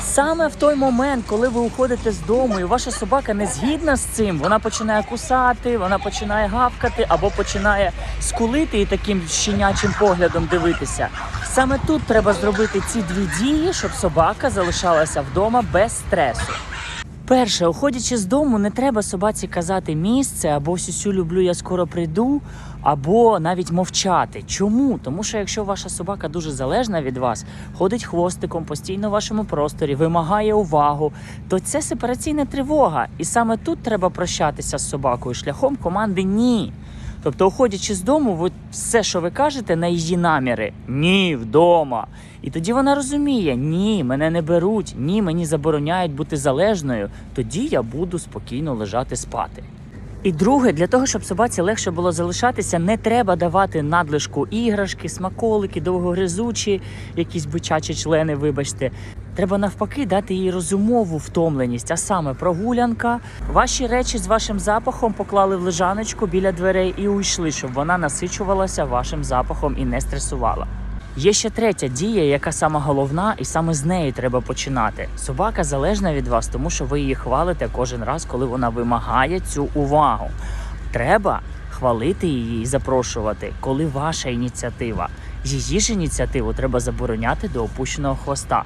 Саме в той момент, коли ви уходите з дому, і ваша собака не згідна з цим, вона починає кусати, вона починає гавкати або починає скулити і таким щенячим поглядом дивитися. Саме тут треба зробити ці дві дії, щоб собака залишалася вдома без стресу. Перше, уходячи з дому, не треба собаці казати місце або сюсю люблю, я скоро прийду, або навіть мовчати. Чому? Тому що якщо ваша собака дуже залежна від вас, ходить хвостиком постійно в вашому просторі, вимагає увагу, то це сепараційна тривога. І саме тут треба прощатися з собакою шляхом команди ні. Тобто, уходячи з дому, ви все, що ви кажете, на її наміри ні, вдома. І тоді вона розуміє: ні, мене не беруть, ні, мені забороняють бути залежною. Тоді я буду спокійно лежати спати. І друге, для того, щоб собаці легше було залишатися, не треба давати надлишку іграшки, смаколики, довгогризучі, якісь бичачі члени, вибачте. Треба навпаки дати їй розумову втомленість, а саме прогулянка. Ваші речі з вашим запахом поклали в лежаночку біля дверей і уйшли, щоб вона насичувалася вашим запахом і не стресувала. Є ще третя дія, яка сама головна, і саме з неї треба починати. Собака залежна від вас, тому що ви її хвалите кожен раз, коли вона вимагає цю увагу. Треба хвалити її і запрошувати, коли ваша ініціатива. Її ж ініціативу треба забороняти до опущеного хвоста.